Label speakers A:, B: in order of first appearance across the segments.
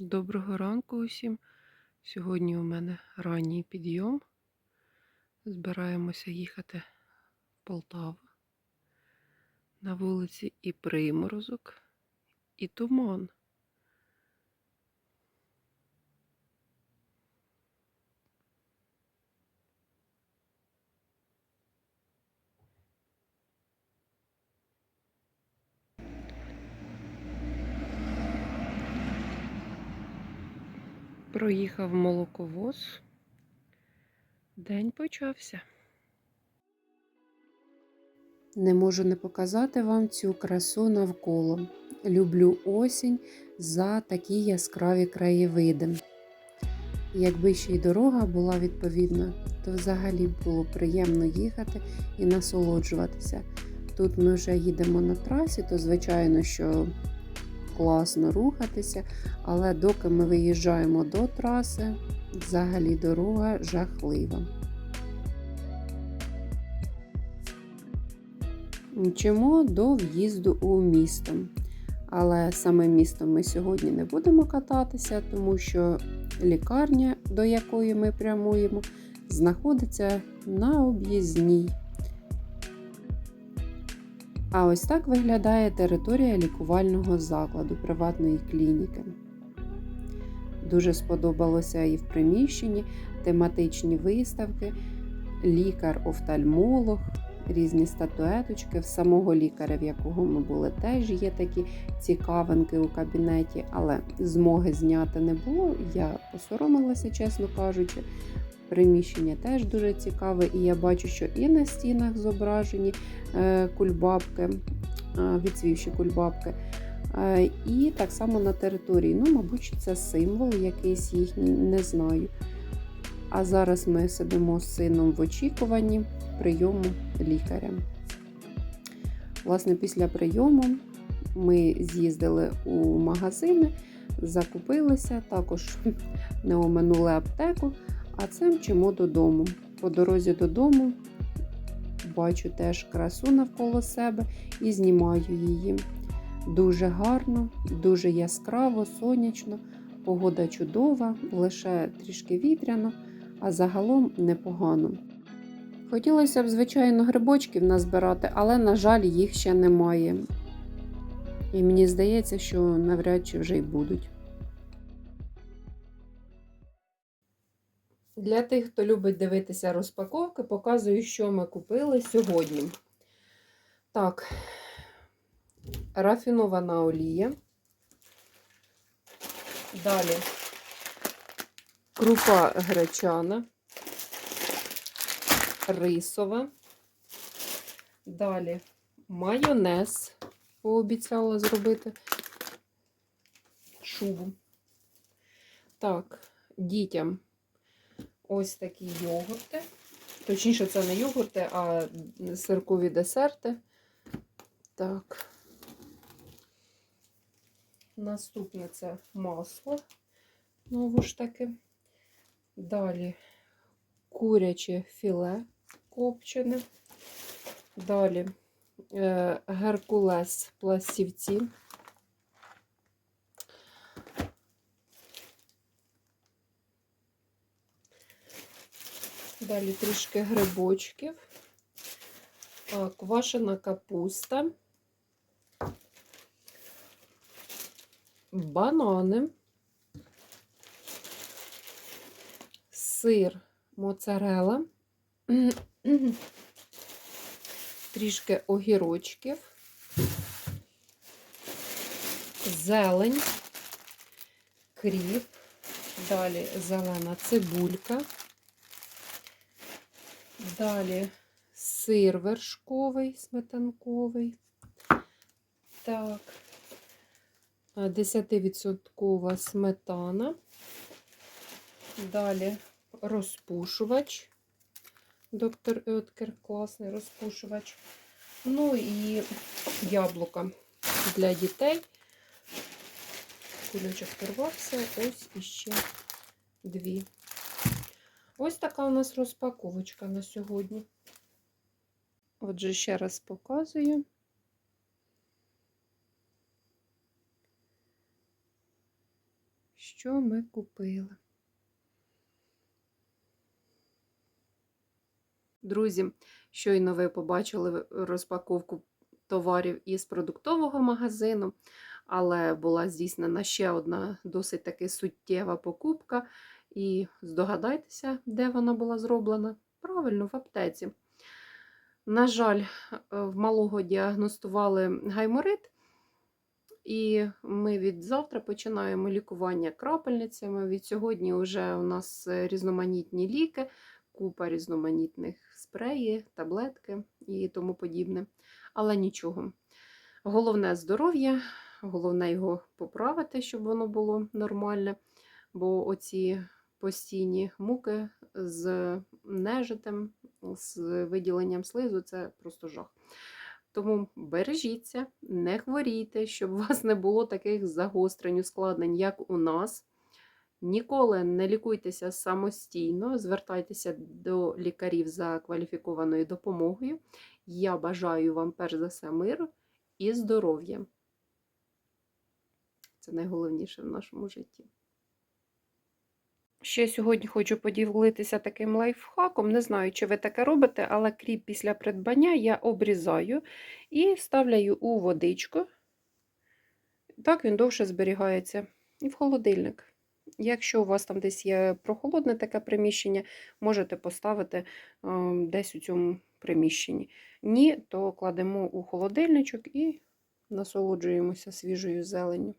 A: Доброго ранку усім. Сьогодні у мене ранній підйом. Збираємося їхати в Полтаву. На вулиці і приморозок, і туман. Проїхав молоковоз. День почався. Не можу не показати вам цю красу навколо. Люблю осінь за такі яскраві краєвиди. Якби ще й дорога була відповідна, то взагалі було приємно їхати і насолоджуватися. Тут ми вже їдемо на трасі, то звичайно, що класно рухатися, але доки ми виїжджаємо до траси, взагалі дорога жахлива. Мчимо до в'їзду у місто. Але саме місто ми сьогодні не будемо кататися, тому що лікарня, до якої ми прямуємо, знаходиться на об'їзній. А ось так виглядає територія лікувального закладу приватної клініки. Дуже сподобалося і в приміщенні тематичні виставки, лікар-офтальмолог, різні статуеточки. В самого лікаря, в якого ми були, теж є такі цікавинки у кабінеті, але змоги зняти не було. Я посоромилася, чесно кажучи. Приміщення теж дуже цікаве, і я бачу, що і на стінах зображені е, кульбабки, е, відсвівші кульбабки. Е, і так само на території. Ну, мабуть, це символ якийсь їхній, не знаю. А зараз ми сидимо з сином в очікуванні прийому лікаря. Власне, після прийому ми з'їздили у магазини, закупилися, також не оминули аптеку, а це мчимо додому. По дорозі додому бачу теж красу навколо себе і знімаю її. Дуже гарно, дуже яскраво, сонячно, погода чудова, лише трішки вітряно, а загалом непогано. Хотілося б, звичайно, грибочків назбирати, але, на жаль, їх ще немає. І мені здається, що навряд чи вже й будуть. Для тих, хто любить дивитися розпаковки, показую, що ми купили сьогодні. Так, рафінована олія. Далі крупа гречана, рисова. Далі майонез пообіцяла зробити шубу. Так, дітям ось такі йогурти. Точніше, це не йогурти, а сиркові десерти. Так. Наступне це масло, знову ж таки. Далі куряче філе копчене. Далі е, геркулес пластівці. Далі трішки грибочків, квашена капуста, банани, сир моцарела, трішки огірочків, зелень, кріп, далі зелена цибулька. Далі сир вершковий, сметанковий. Так, 10% сметана. Далі розпушувач. Доктор Еткер, класний розпушувач. Ну і яблука для дітей. Кульочок порвався, ось іще дві. Ось така у нас розпаковочка на сьогодні. Отже, ще раз показую. що ми купили. Друзі, щойно ви побачили розпаковку товарів із продуктового магазину, але була здійснена ще одна досить таки суттєва покупка. І здогадайтеся, де вона була зроблена? Правильно, в аптеці. На жаль, в малого діагностували гайморит, і ми від завтра починаємо лікування крапельницями. Від сьогодні вже у нас різноманітні ліки, купа різноманітних спреї, таблетки і тому подібне. Але нічого. Головне здоров'я, головне його поправити, щоб воно було нормальне. Бо оці постійні муки з нежитим, з виділенням слизу це просто жах. Тому бережіться, не хворійте, щоб у вас не було таких загострень, ускладнень, як у нас. Ніколи не лікуйтеся самостійно, звертайтеся до лікарів за кваліфікованою допомогою. Я бажаю вам, перш за все, миру і здоров'я. Це найголовніше в нашому житті. Ще сьогодні хочу поділитися таким лайфхаком. Не знаю, чи ви таке робите, але кріп після придбання я обрізаю і ставляю у водичку. Так він довше зберігається. І в холодильник. Якщо у вас там десь є прохолодне таке приміщення, можете поставити десь у цьому приміщенні. Ні, то кладемо у холодильничок і насолоджуємося свіжою зеленню.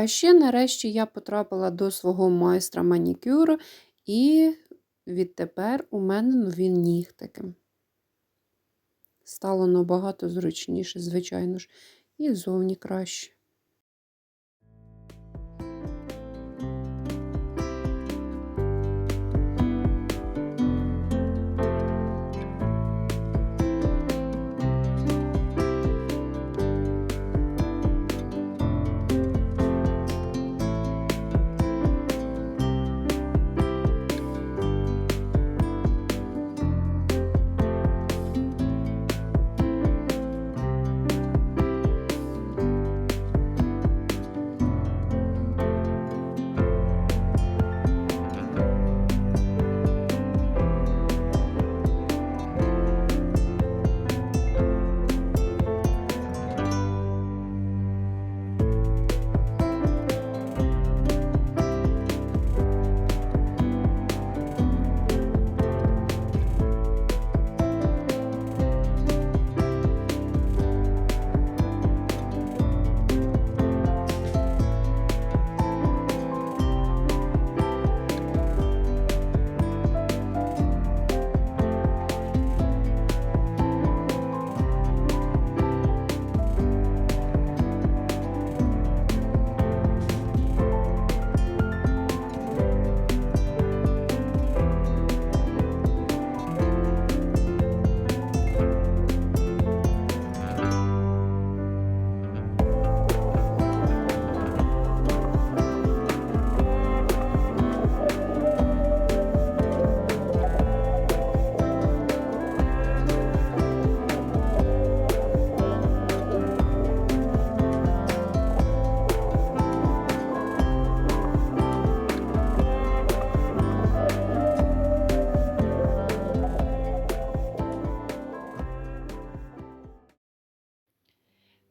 A: А ще нарешті я потрапила до свого майстра манікюру, і відтепер у мене нові нігтики. Стало набагато зручніше, звичайно ж, і зовні краще.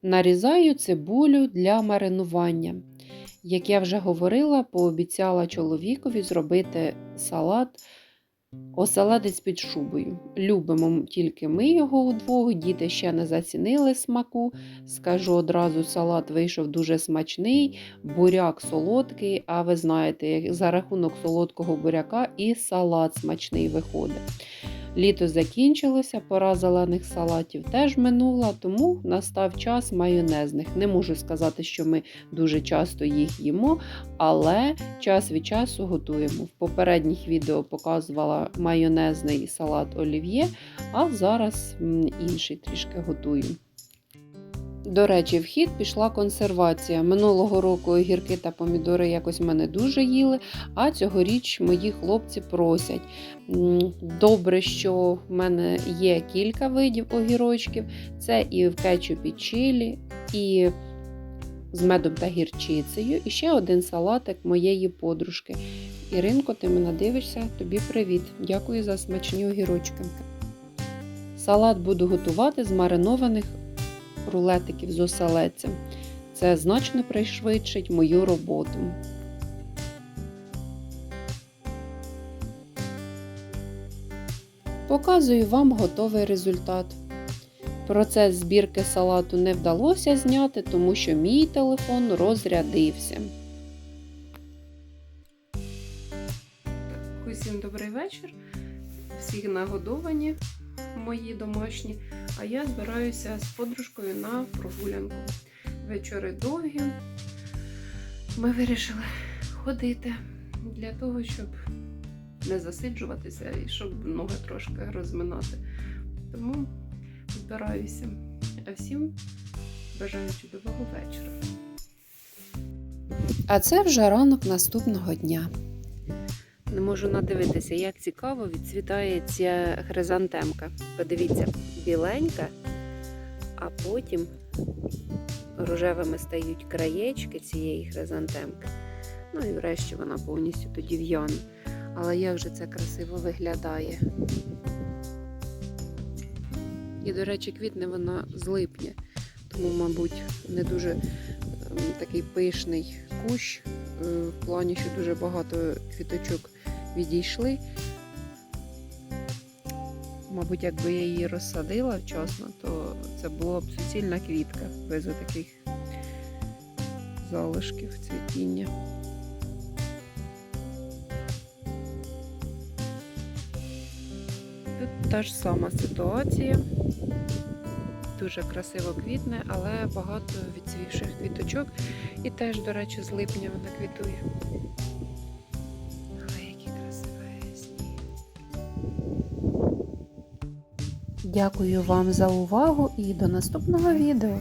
A: Нарізаю цибулю для маринування. Як я вже говорила, пообіцяла чоловікові зробити салат, оселедець під шубою. Любимо тільки ми його удвох, діти ще не зацінили смаку. Скажу одразу, салат вийшов дуже смачний, буряк солодкий, а ви знаєте, за рахунок солодкого буряка і салат смачний виходить. Літо закінчилося, пора зелених салатів теж минула, тому настав час майонезних. Не можу сказати, що ми дуже часто їх їмо, але час від часу готуємо. В попередніх відео показувала майонезний салат олів'є, а зараз інший трішки готую. До речі, в хід пішла консервація. Минулого року огірки та помідори якось мене дуже їли, а цьогоріч мої хлопці просять. Добре, що в мене є кілька видів огірочків. Це і в кетчупі чилі, і з медом та гірчицею, і ще один салатик моєї подружки. Іринко, ти мене дивишся, тобі привіт. Дякую за смачні огірочки. Салат буду готувати з маринованих рулетиків з оселедцем. Це значно пришвидшить мою роботу. Показую вам готовий результат. Процес збірки салату не вдалося зняти, тому що мій телефон розрядився. Усім добрий вечір. Всі нагодовані мої домашні. А я збираюся з подружкою на прогулянку. Вечори довгі. Ми вирішили ходити для того, щоб не засиджуватися і щоб ноги трошки розминати. Тому збираюся. А всім бажаю чудового вечора. А це вже ранок наступного дня. Не можу надивитися, як цікаво відцвітає ця хризантемка. Подивіться, біленька, а потім рожевими стають краєчки цієї хризантемки. Ну і врешті вона повністю тоді в'яне. Але як же це красиво виглядає. І, до речі, квітне вона з липня, тому, мабуть, не дуже ем, такий пишний кущ, е, в плані, що дуже багато квіточок відійшли. Мабуть, якби я її розсадила вчасно, то це була б суцільна квітка без таких залишків цвітіння. Тут та ж сама ситуація. Дуже красиво квітне, але багато відцвівших квіточок. І теж, до речі, з липня вона квітує. Дякую вам за увагу і до наступного відео.